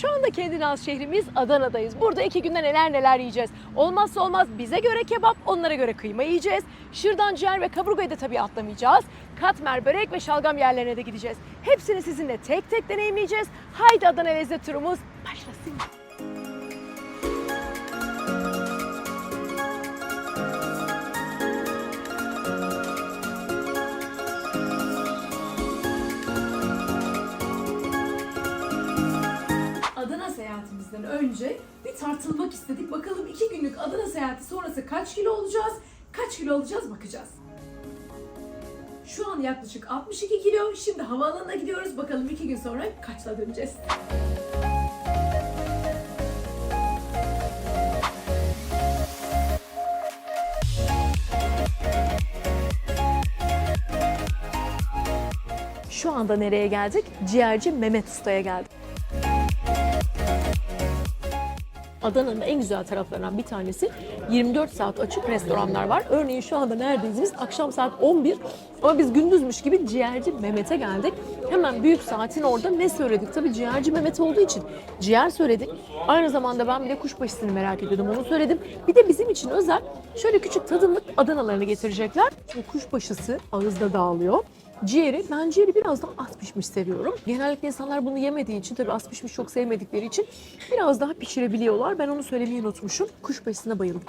Şu anda kendine az şehrimiz Adana'dayız. Burada iki günde neler neler yiyeceğiz. Olmazsa olmaz bize göre kebap, onlara göre kıyma yiyeceğiz. Şırdan, ciğer ve kaburgayı da tabii atlamayacağız. Katmer, börek ve şalgam yerlerine de gideceğiz. Hepsini sizinle tek tek deneyimleyeceğiz. Haydi Adana lezzet turumuz başlasın. Seyahatimizden önce bir tartılmak istedik. Bakalım iki günlük Adana seyahati sonrası kaç kilo olacağız? Kaç kilo alacağız bakacağız. Şu an yaklaşık 62 kilo. Şimdi havaalanına gidiyoruz. Bakalım iki gün sonra kaçla döneceğiz. Şu anda nereye geldik? Ciğerci Mehmet Usta'ya geldik. Adana'nın en güzel taraflarından bir tanesi 24 saat açık restoranlar var. Örneğin şu anda neredeyiz biz? Akşam saat 11 ama biz gündüzmüş gibi ciğerci Mehmet'e geldik. Hemen büyük saatin orada ne söyledik? Tabii ciğerci Mehmet olduğu için ciğer söyledik. Aynı zamanda ben bir de kuşbaşısını merak ediyordum onu söyledim. Bir de bizim için özel şöyle küçük tadımlık Adanalarını getirecekler. Şimdi kuşbaşısı ağızda dağılıyor. Ciğeri, ben ciğeri biraz daha az pişmiş seviyorum. Genellikle insanlar bunu yemediği için, tabii az pişmiş çok sevmedikleri için biraz daha pişirebiliyorlar. Ben onu söylemeyi unutmuşum. Kuşbaşısına bayıldım.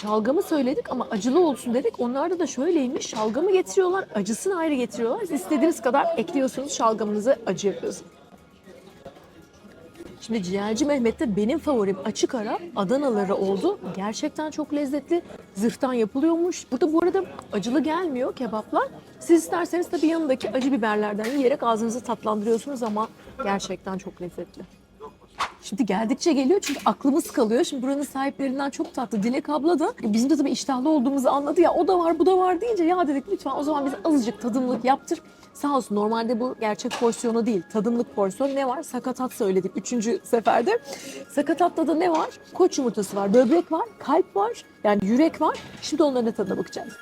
Şalgamı söyledik ama acılı olsun dedik. Onlarda da şöyleymiş. Şalgamı getiriyorlar, acısını ayrı getiriyorlar. Siz istediğiniz kadar ekliyorsunuz, şalgamınızı acı yapıyorsunuz. Şimdi ciğerci Mehmet'te benim favorim açık ara Adanaları oldu. Gerçekten çok lezzetli. Zırhtan yapılıyormuş. Burada bu arada acılı gelmiyor kebaplar. Siz isterseniz tabii yanındaki acı biberlerden yiyerek ağzınızı tatlandırıyorsunuz ama gerçekten çok lezzetli. Şimdi geldikçe geliyor çünkü aklımız kalıyor. Şimdi buranın sahiplerinden çok tatlı. Dilek abla da bizim de tabii iştahlı olduğumuzu anladı ya. O da var bu da var deyince ya dedik lütfen o zaman bize azıcık tadımlık yaptır. Sağ olsun normalde bu gerçek porsiyonu değil. Tadımlık porsiyon ne var? Sakatat söyledik üçüncü seferde. Sakatatta da ne var? Koç yumurtası var, böbrek var, kalp var. Yani yürek var. Şimdi onların tadına bakacağız.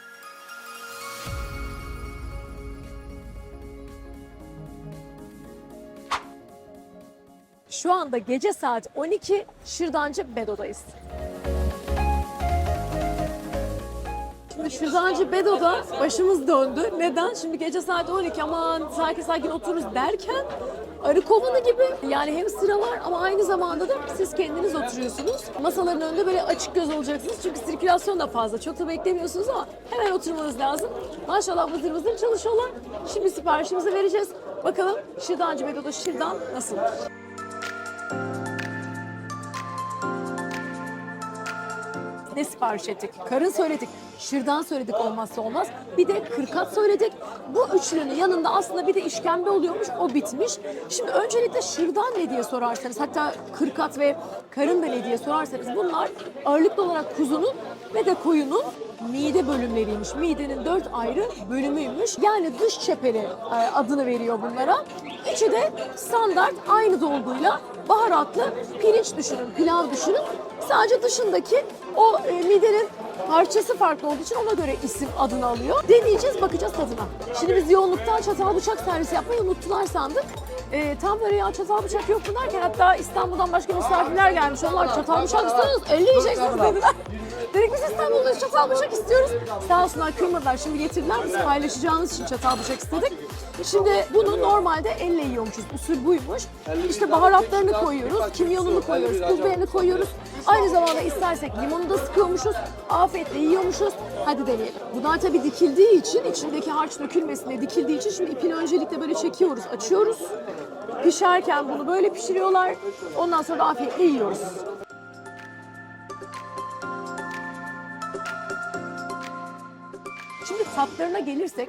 Şu anda gece saat 12 Şırdancı Bedo'dayız. Şimdi Şırdancı Bedo'da başımız döndü. Neden? Şimdi gece saat 12 aman sakin sakin otururuz derken arı kovanı gibi yani hem sıra var ama aynı zamanda da siz kendiniz oturuyorsunuz. Masaların önünde böyle açık göz olacaksınız çünkü sirkülasyon da fazla. Çok da beklemiyorsunuz ama hemen oturmanız lazım. Maşallah vızır vızır çalışıyorlar. Şimdi siparişimizi vereceğiz. Bakalım Şırdancı Bedo'da şırdan nasıl? Ne sipariş ettik? Karın söyledik, şırdan söyledik olmazsa olmaz. Bir de kırkat söyledik. Bu üçlünün yanında aslında bir de işkembe oluyormuş, o bitmiş. Şimdi öncelikle şırdan ne diye sorarsanız, hatta kırkat ve karın da ne diye sorarsanız bunlar ağırlıklı olarak kuzunun ve de koyunun mide bölümleriymiş. Midenin dört ayrı bölümüymüş. Yani dış çeperi e, adını veriyor bunlara. Üçü de standart aynı dolguyla baharatlı pirinç düşünün, pilav düşünün. Sadece dışındaki o e, midenin parçası farklı olduğu için ona göre isim adını alıyor. Deneyeceğiz, bakacağız tadına. Şimdi biz yoğunluktan çatal bıçak servisi yapmayı unuttular sandık. E, tam böyle ya çatal bıçak yok mu derken hatta İstanbul'dan başka misafirler gelmiş. Onlar çatal bıçak istiyorsunuz, 50 yiyeceksiniz dediler. Dedik biz İstanbul'da çatal bıçak istiyoruz. Sağ olsunlar kırmadılar. Şimdi getirdiler. Biz paylaşacağımız için çatal bıçak istedik. Şimdi bunu normalde elle yiyormuşuz. Usul buymuş. İşte baharatlarını koyuyoruz. Kimyonunu koyuyoruz. Biberini koyuyoruz. Aynı zamanda istersek limonu da sıkıyormuşuz. Afiyetle yiyormuşuz. Hadi deneyelim. Bunlar tabii dikildiği için, içindeki harç dökülmesin diye dikildiği için şimdi ipini öncelikle böyle çekiyoruz, açıyoruz. Pişerken bunu böyle pişiriyorlar. Ondan sonra da afiyetle yiyoruz. Tatlarına gelirsek,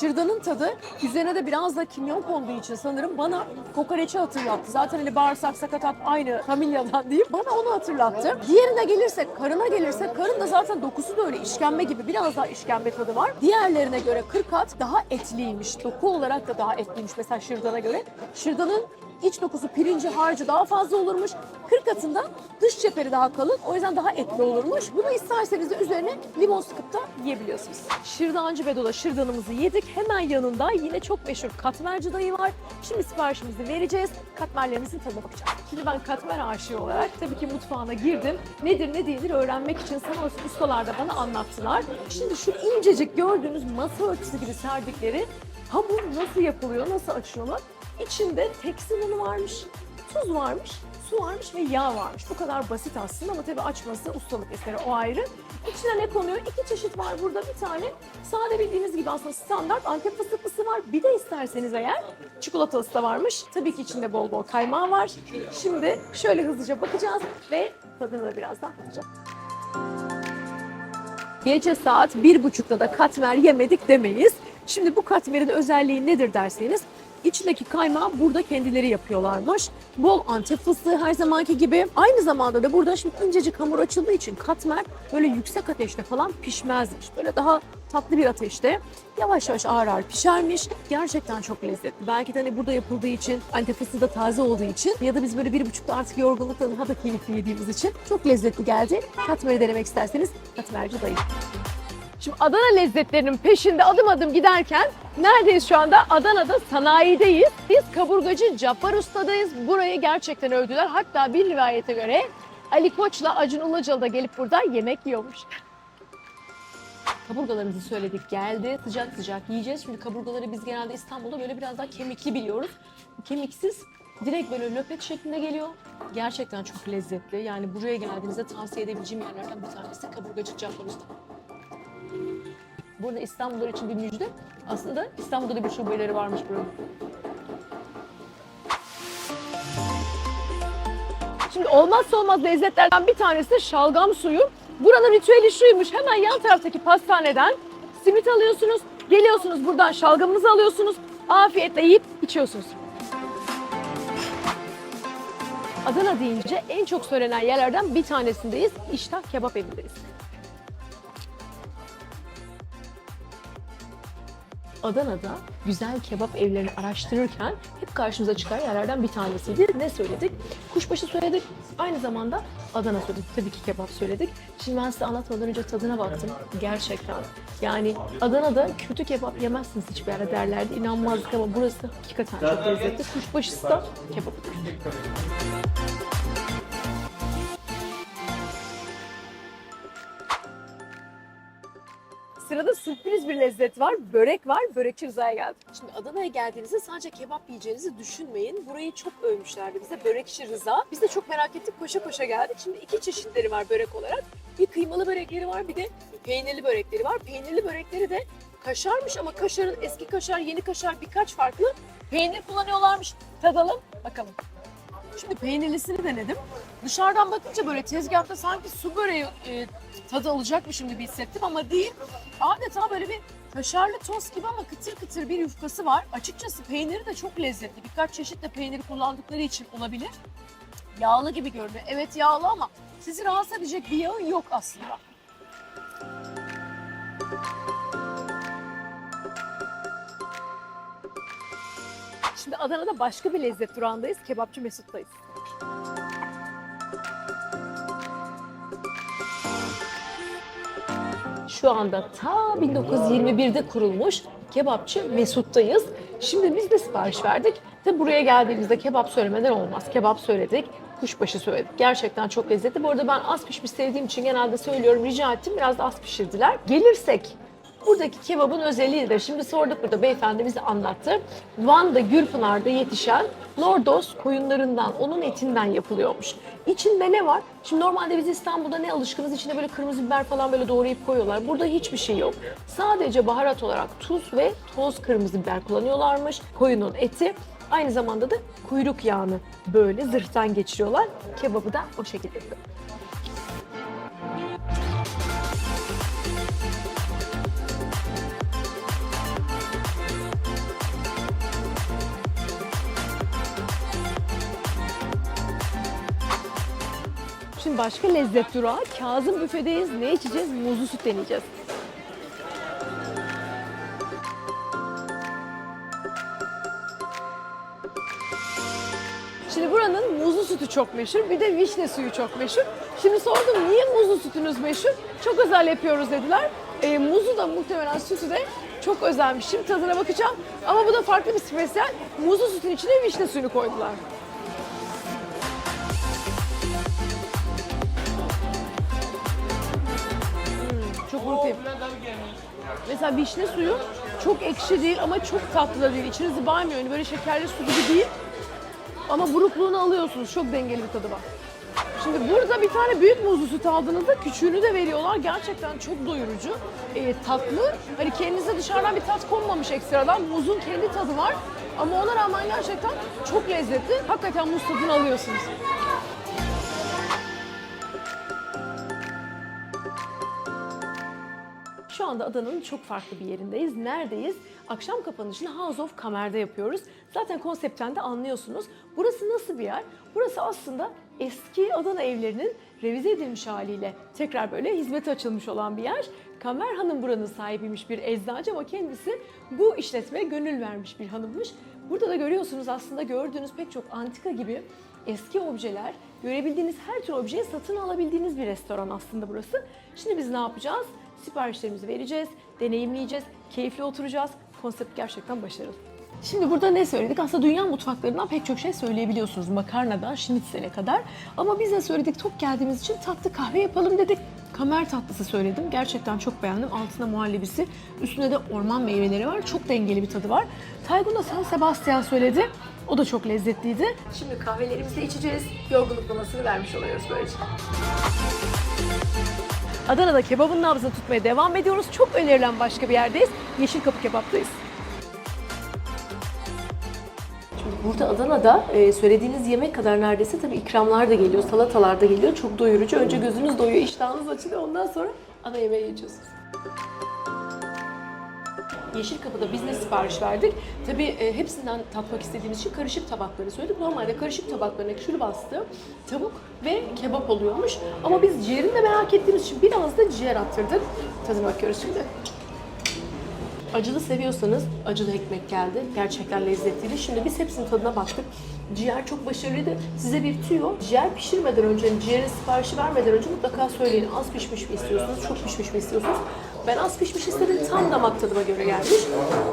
şırdanın tadı üzerine de biraz da kimyon konduğu için sanırım bana kokoreçi hatırlattı. Zaten hani bağırsak sakatat aynı familyadan diyeyim. Bana onu hatırlattı. Diğerine gelirsek, karına gelirsek, karın da zaten dokusu da öyle işkembe gibi biraz daha işkembe tadı var. Diğerlerine göre kırkat daha etliymiş. Doku olarak da daha etliymiş mesela şırdana göre. Şırdanın iç dokusu pirinci harcı daha fazla olurmuş. Kır katında dış çeperi daha kalın. O yüzden daha etli olurmuş. Bunu isterseniz de üzerine limon sıkıp da yiyebiliyorsunuz. Şırdancı Bedo'da şırdanımızı yedik. Hemen yanında yine çok meşhur katmerci dayı var. Şimdi siparişimizi vereceğiz. Katmerlerimizin tadına bakacağız. Şimdi ben katmer aşığı olarak tabii ki mutfağına girdim. Nedir ne değildir öğrenmek için sana ustalar da bana anlattılar. Şimdi şu incecik gördüğünüz masa örtüsü gibi serdikleri hamur nasıl yapılıyor, nasıl açıyorlar? İçinde tekstil unu varmış, tuz varmış, su varmış ve yağ varmış. Bu kadar basit aslında ama tabii açması ustalık eseri o ayrı. İçine ne konuyor? İki çeşit var burada. Bir tane sade bildiğiniz gibi aslında standart Antep fıstıklısı var. Bir de isterseniz eğer çikolatalısı da varmış. Tabii ki içinde bol bol kaymağı var. Şimdi şöyle hızlıca bakacağız ve tadına da birazdan bakacağız. Gece saat bir buçukta da katmer yemedik demeyiz. Şimdi bu katmerin özelliği nedir derseniz içindeki kaymağı burada kendileri yapıyorlarmış. Bol antep fıstığı her zamanki gibi. Aynı zamanda da burada şimdi incecik hamur açıldığı için katmer böyle yüksek ateşte falan pişmezmiş. Böyle daha tatlı bir ateşte yavaş yavaş ağır ağır pişermiş. Gerçekten çok lezzetli. Belki de hani burada yapıldığı için antep fıstığı da taze olduğu için ya da biz böyle bir buçukta artık yorgunlukla daha da keyifli yediğimiz için çok lezzetli geldi. Katmeri denemek isterseniz katmerci dayı. Şimdi Adana lezzetlerinin peşinde adım adım giderken neredeyiz şu anda? Adana'da sanayideyiz. Biz kaburgacı Cappar Usta'dayız. Burayı gerçekten övdüler. Hatta bir rivayete göre Ali Koç'la Acun Ilıcalı da gelip burada yemek yiyormuş. Kaburgalarımızı söyledik geldi. Sıcak sıcak yiyeceğiz. Şimdi kaburgaları biz genelde İstanbul'da böyle biraz daha kemikli biliyoruz. Kemiksiz direkt böyle löpet şeklinde geliyor. Gerçekten çok lezzetli. Yani buraya geldiğinizde tavsiye edebileceğim yerlerden bir tanesi kaburgacı Cappar Usta. Burada İstanbullular için bir müjde. Aslında İstanbul'da da bir şubeleri varmış buranın. Şimdi olmazsa olmaz lezzetlerden bir tanesi şalgam suyu. Buranın ritüeli şuymuş. Hemen yan taraftaki pastaneden simit alıyorsunuz. Geliyorsunuz buradan şalgamınızı alıyorsunuz. Afiyetle yiyip içiyorsunuz. Adana deyince en çok söylenen yerlerden bir tanesindeyiz. İştah Kebap Evi'ndeyiz. Adana'da güzel kebap evlerini araştırırken hep karşımıza çıkan yerlerden bir tanesiydi. Ne söyledik? Kuşbaşı söyledik. Aynı zamanda Adana söyledik. Tabii ki kebap söyledik. Şimdi ben size anlatmadan önce tadına baktım. Gerçekten. Yani Adana'da kötü kebap yemezsiniz hiçbir yere derlerdi. İnanmazdık ama burası hakikaten çok lezzetli. Kuşbaşısı da kebap. Sırada sürpriz bir lezzet var. Börek var. Börekçi Rıza'ya geldik. Şimdi Adana'ya geldiğinizde sadece kebap yiyeceğinizi düşünmeyin. Burayı çok övmüşlerdi bize. Börekçi Rıza. Biz de çok merak ettik. Koşa koşa geldik. Şimdi iki çeşitleri var börek olarak. Bir kıymalı börekleri var. Bir de peynirli börekleri var. Peynirli börekleri de kaşarmış ama kaşarın eski kaşar, yeni kaşar birkaç farklı peynir kullanıyorlarmış. Tadalım. Bakalım. Şimdi peynirlisini denedim. Dışarıdan bakınca böyle tezgahta sanki su böreği e, tadı alacakmışım gibi hissettim ama değil. Adeta böyle bir kaşarlı tost gibi ama kıtır kıtır bir yufkası var. Açıkçası peyniri de çok lezzetli. Birkaç çeşit de peyniri kullandıkları için olabilir. Yağlı gibi görünüyor. Evet yağlı ama sizi rahatsız edecek bir yağı yok aslında. Şimdi Adana'da başka bir lezzet durağındayız. Kebapçı Mesut'tayız. Şu anda ta 1921'de kurulmuş kebapçı Mesut'tayız. Şimdi biz de sipariş verdik. Tabi buraya geldiğimizde kebap söylemeden olmaz. Kebap söyledik, kuşbaşı söyledik. Gerçekten çok lezzetli. Bu arada ben az pişmiş sevdiğim için genelde söylüyorum, rica ettim. Biraz da az pişirdiler. Gelirsek Buradaki kebabın özelliğidir. Şimdi sorduk burada beyefendi bize anlattı. Van'da Gürpınar'da yetişen Lordos koyunlarından, onun etinden yapılıyormuş. İçinde ne var? Şimdi normalde biz İstanbul'da ne alışkınız? İçine böyle kırmızı biber falan böyle doğrayıp koyuyorlar. Burada hiçbir şey yok. Sadece baharat olarak tuz ve toz kırmızı biber kullanıyorlarmış. Koyunun eti. Aynı zamanda da kuyruk yağını böyle zırhtan geçiriyorlar. Kebabı da o şekilde yapıyor. Şimdi başka lezzet durağı Kazım Büfe'deyiz. Ne içeceğiz? Muzlu süt deneyeceğiz. buranın muzlu sütü çok meşhur. Bir de vişne suyu çok meşhur. Şimdi sordum niye muzlu sütünüz meşhur? Çok özel yapıyoruz dediler. E, muzu da muhtemelen sütü de çok özelmiş. Şimdi tadına bakacağım. Ama bu da farklı bir spesiyel. Muzlu sütün içine vişne suyunu koydular. Mesela vişne suyu çok ekşi değil ama çok tatlı da değil. İçinizi baymıyor. Yani böyle şekerli su gibi değil. Ama burukluğunu alıyorsunuz. Çok dengeli bir tadı var. Şimdi burada bir tane büyük muzlu süt aldığınızda küçüğünü de veriyorlar. Gerçekten çok doyurucu. Ee, tatlı. Hani kendinize dışarıdan bir tat konmamış ekstradan. Muzun kendi tadı var. Ama ona rağmen gerçekten çok lezzetli. Hakikaten muz tadını alıyorsunuz. Anda adanın çok farklı bir yerindeyiz. Neredeyiz? Akşam kapanışını House of Kamer'de yapıyoruz. Zaten konseptten de anlıyorsunuz. Burası nasıl bir yer? Burası aslında eski Adana evlerinin revize edilmiş haliyle tekrar böyle hizmete açılmış olan bir yer. Kamer Hanım buranın sahibiymiş bir eczacı ama kendisi bu işletmeye gönül vermiş bir hanımmış. Burada da görüyorsunuz aslında gördüğünüz pek çok antika gibi eski objeler, görebildiğiniz her tür objeyi satın alabildiğiniz bir restoran aslında burası. Şimdi biz ne yapacağız? Siparişlerimizi vereceğiz, deneyimleyeceğiz, keyifli oturacağız. Konsept gerçekten başarılı. Şimdi burada ne söyledik? Aslında dünya mutfaklarından pek çok şey söyleyebiliyorsunuz. Makarnadan şnitzele kadar. Ama biz de söyledik tok geldiğimiz için tatlı kahve yapalım dedik. Kamer tatlısı söyledim. Gerçekten çok beğendim. Altında muhallebisi, üstünde de orman meyveleri var. Çok dengeli bir tadı var. Taygun da San Sebastian söyledi. O da çok lezzetliydi. Şimdi kahvelerimizi içeceğiz. Yorgunluk mamasını vermiş oluyoruz böylece. Adana'da kebabın nabzını tutmaya devam ediyoruz. Çok önerilen başka bir yerdeyiz. Yeşil Kapı Kebap'tayız. Burada Adana'da e, söylediğiniz yemek kadar neredeyse tabii ikramlar da geliyor, salatalar da geliyor. Çok doyurucu. Önce gözünüz doyuyor, iştahınız açılıyor. Ondan sonra ana yemeğe geçiyorsunuz. Yeşil Kapı'da biz ne sipariş verdik? Tabii e, hepsinden tatmak istediğimiz için karışık tabakları söyledik. Normalde karışık tabaklarına şunu bastı, tavuk ve kebap oluyormuş. Ama biz ciğerini de merak ettiğimiz için biraz da ciğer attırdık. Tadına bakıyoruz şimdi. Acılı seviyorsanız acılı ekmek geldi. Gerçekten lezzetliydi. Şimdi biz hepsinin tadına baktık. Ciğer çok başarılıydı. Size bir tüyo. Ciğer pişirmeden önce, ciğerin siparişi vermeden önce mutlaka söyleyin. Az pişmiş mi istiyorsunuz, çok pişmiş mi istiyorsunuz? Ben az pişmiş istedim. Tam damak tadıma göre gelmiş.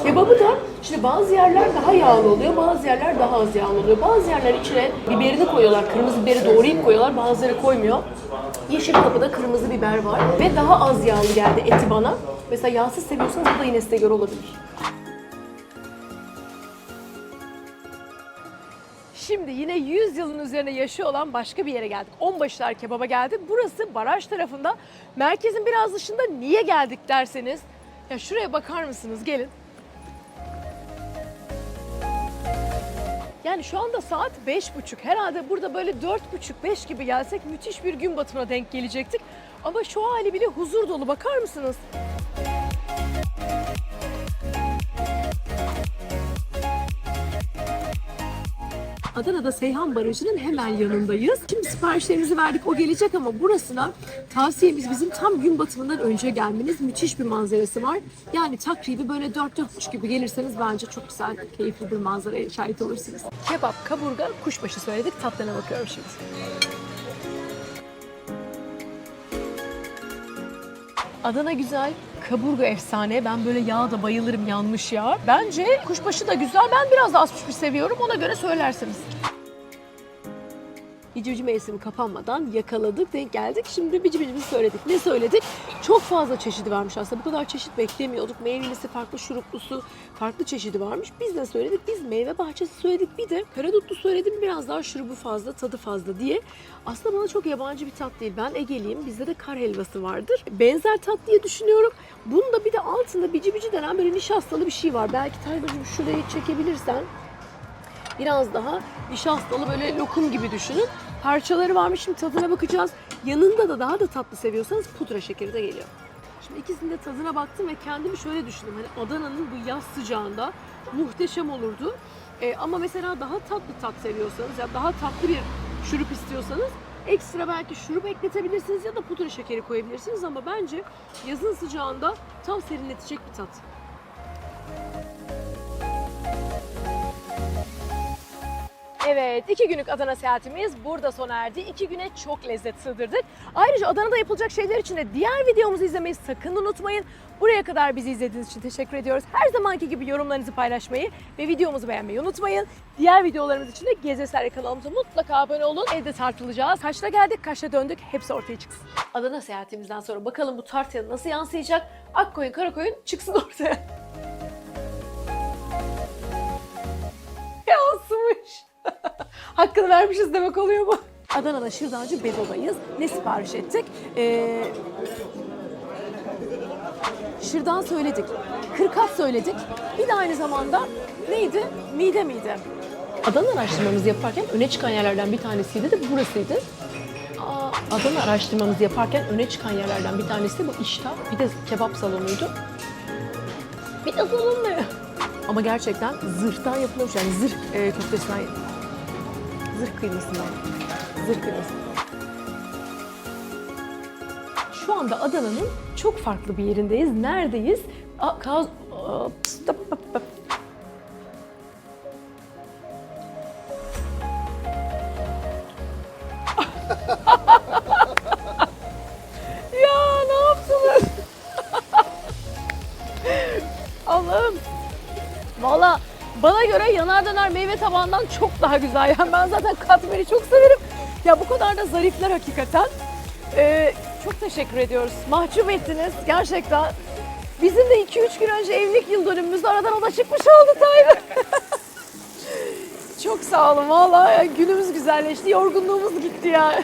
Kebabı da şimdi bazı yerler daha yağlı oluyor, bazı yerler daha az yağlı oluyor. Bazı yerler içine biberini koyuyorlar. Kırmızı biberi doğrayıp koyuyorlar. Bazıları koymuyor. Yeşil kapıda kırmızı biber var ve daha az yağlı geldi eti bana. Mesela yağsız seviyorsanız bu da yine size göre olabilir. Şimdi yine 100 yılın üzerine yaşıyor olan başka bir yere geldik. Onbaşılar Kebap'a geldik. Burası baraj tarafında. Merkezin biraz dışında niye geldik derseniz. Ya şuraya bakar mısınız? Gelin. Yani şu anda saat beş buçuk. Herhalde burada böyle dört buçuk, beş gibi gelsek müthiş bir gün batımına denk gelecektik. Ama şu hali bile huzur dolu. Bakar mısınız? Adana'da Seyhan Barajı'nın hemen yanındayız. Şimdi siparişlerimizi verdik, o gelecek ama burasına tavsiyemiz bizim tam gün batımından önce gelmeniz. Müthiş bir manzarası var. Yani takribi böyle 4-4.30 gibi gelirseniz bence çok güzel, keyifli bir manzaraya şahit olursunuz. Kebap, kaburga, kuşbaşı söyledik. Tatlarına bakıyorum şimdi. Adana güzel, kaburga efsane. Ben böyle yağ da bayılırım yanmış yağ. Bence kuşbaşı da güzel. Ben biraz da az pişmiş seviyorum. Ona göre söylersiniz. Bici mevsimi kapanmadan yakaladık, denk geldik. Şimdi bici bicimizi söyledik. Ne söyledik? Çok fazla çeşidi varmış aslında. Bu kadar çeşit beklemiyorduk. Meyvelisi, farklı şuruplusu, farklı çeşidi varmış. Biz ne söyledik? Biz meyve bahçesi söyledik. Bir de karadutlu söyledim. Biraz daha şurubu fazla, tadı fazla diye. Aslında bana çok yabancı bir tat değil. Ben Ege'liyim. Bizde de kar helvası vardır. Benzer tat diye düşünüyorum. Bunun da bir de altında bici bici denen böyle nişastalı bir şey var. Belki Tayfacığım şurayı çekebilirsen biraz daha nişastalı böyle lokum gibi düşünün. Parçaları varmış şimdi tadına bakacağız. Yanında da daha da tatlı seviyorsanız pudra şekeri de geliyor. Şimdi ikisinin de tadına baktım ve kendimi şöyle düşündüm. Hani Adana'nın bu yaz sıcağında muhteşem olurdu. Ee, ama mesela daha tatlı tat seviyorsanız ya daha tatlı bir şurup istiyorsanız ekstra belki şurup ekletebilirsiniz ya da pudra şekeri koyabilirsiniz ama bence yazın sıcağında tam serinletecek bir tat. Evet, iki günlük Adana seyahatimiz burada sona erdi. İki güne çok lezzet sığdırdık. Ayrıca Adana'da yapılacak şeyler için de diğer videomuzu izlemeyi sakın unutmayın. Buraya kadar bizi izlediğiniz için teşekkür ediyoruz. Her zamanki gibi yorumlarınızı paylaşmayı ve videomuzu beğenmeyi unutmayın. Diğer videolarımız için de Gezeser kanalımıza mutlaka abone olun. Evde tartılacağız. Kaçta geldik, kaçta döndük hepsi ortaya çıksın. Adana seyahatimizden sonra bakalım bu tartıya nasıl yansıyacak? Akkoyun, Karakoyun çıksın ortaya. Hakkını vermişiz demek oluyor bu. Adana'da Şırdancı Bedo'dayız. Ne sipariş ettik? Ee, şırdan söyledik. Kırkat söyledik. Bir de aynı zamanda neydi? Mide miydi? Adana araştırmamızı yaparken öne çıkan yerlerden bir tanesiydi de burasıydı. Aa, Adana araştırmamızı yaparken öne çıkan yerlerden bir tanesi de bu iştah. Bir de kebap salonuydu. Bir de salon ne? Ama gerçekten zırhtan yapılmış yani zırh e, köftesinden zırh kıymasından. Zırh kıyması. Şu anda Adana'nın çok farklı bir yerindeyiz. Neredeyiz? A, kaz... Aa, meyve tabağından çok daha güzel. Yani ben zaten katmeri çok severim. Ya bu kadar da zarifler hakikaten. Ee, çok teşekkür ediyoruz. Mahcup ettiniz gerçekten. Bizim de 2-3 gün önce evlilik yıl dönümümüz aradan o da çıkmış oldu Tayyip. çok sağ olun valla günümüz güzelleşti. Yorgunluğumuz gitti ya.